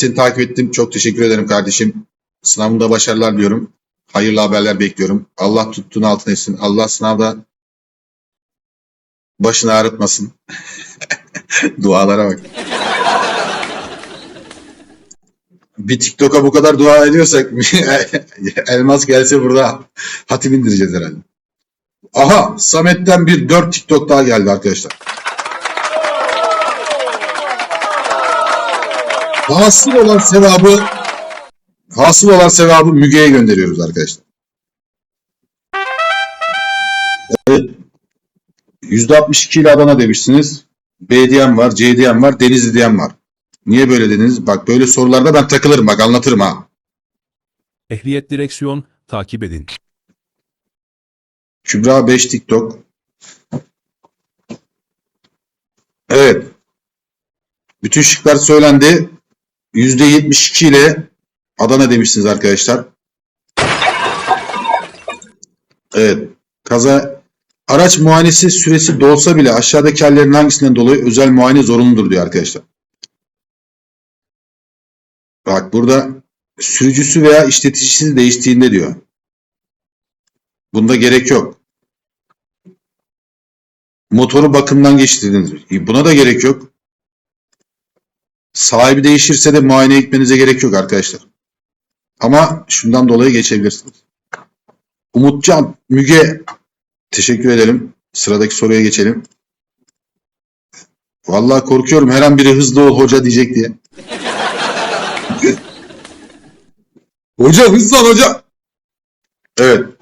seni takip ettim. Çok teşekkür ederim kardeşim. Sınavında başarılar diliyorum. Hayırlı haberler bekliyorum. Allah tuttuğunu altın etsin. Allah sınavda başını ağrıtmasın. Dualara bak. Bir TikTok'a bu kadar dua ediyorsak elmas gelse burada hatim indireceğiz herhalde. Aha Samet'ten bir 4 TikTok daha geldi arkadaşlar. Hasıl olan sevabı hasıl olan sevabı Müge'ye gönderiyoruz arkadaşlar. Evet. %62 ile Adana demişsiniz. B diyen var, C diyen var, Denizli diyen var. Niye böyle dediniz? Bak böyle sorularda ben takılırım bak anlatırım ha. Ehliyet direksiyon takip edin. Kübra 5 TikTok. Evet. Bütün şıklar söylendi. %72 ile Adana demişsiniz arkadaşlar. Evet. Kaza araç muayenesi süresi dolsa bile aşağıdaki hallerin hangisinden dolayı özel muayene zorunludur diyor arkadaşlar. Bak burada sürücüsü veya işleticisi değiştiğinde diyor. Bunda gerek yok. Motoru bakımdan geçtirdiniz. E, Buna da gerek yok. Sahibi değişirse de muayene gitmenize gerek yok arkadaşlar. Ama şundan dolayı geçebilirsiniz. Umutcan, Müge teşekkür ederim. Sıradaki soruya geçelim. Vallahi korkuyorum her an biri hızlı ol hoca diyecek diye. hoca hızlı ol hoca. Evet.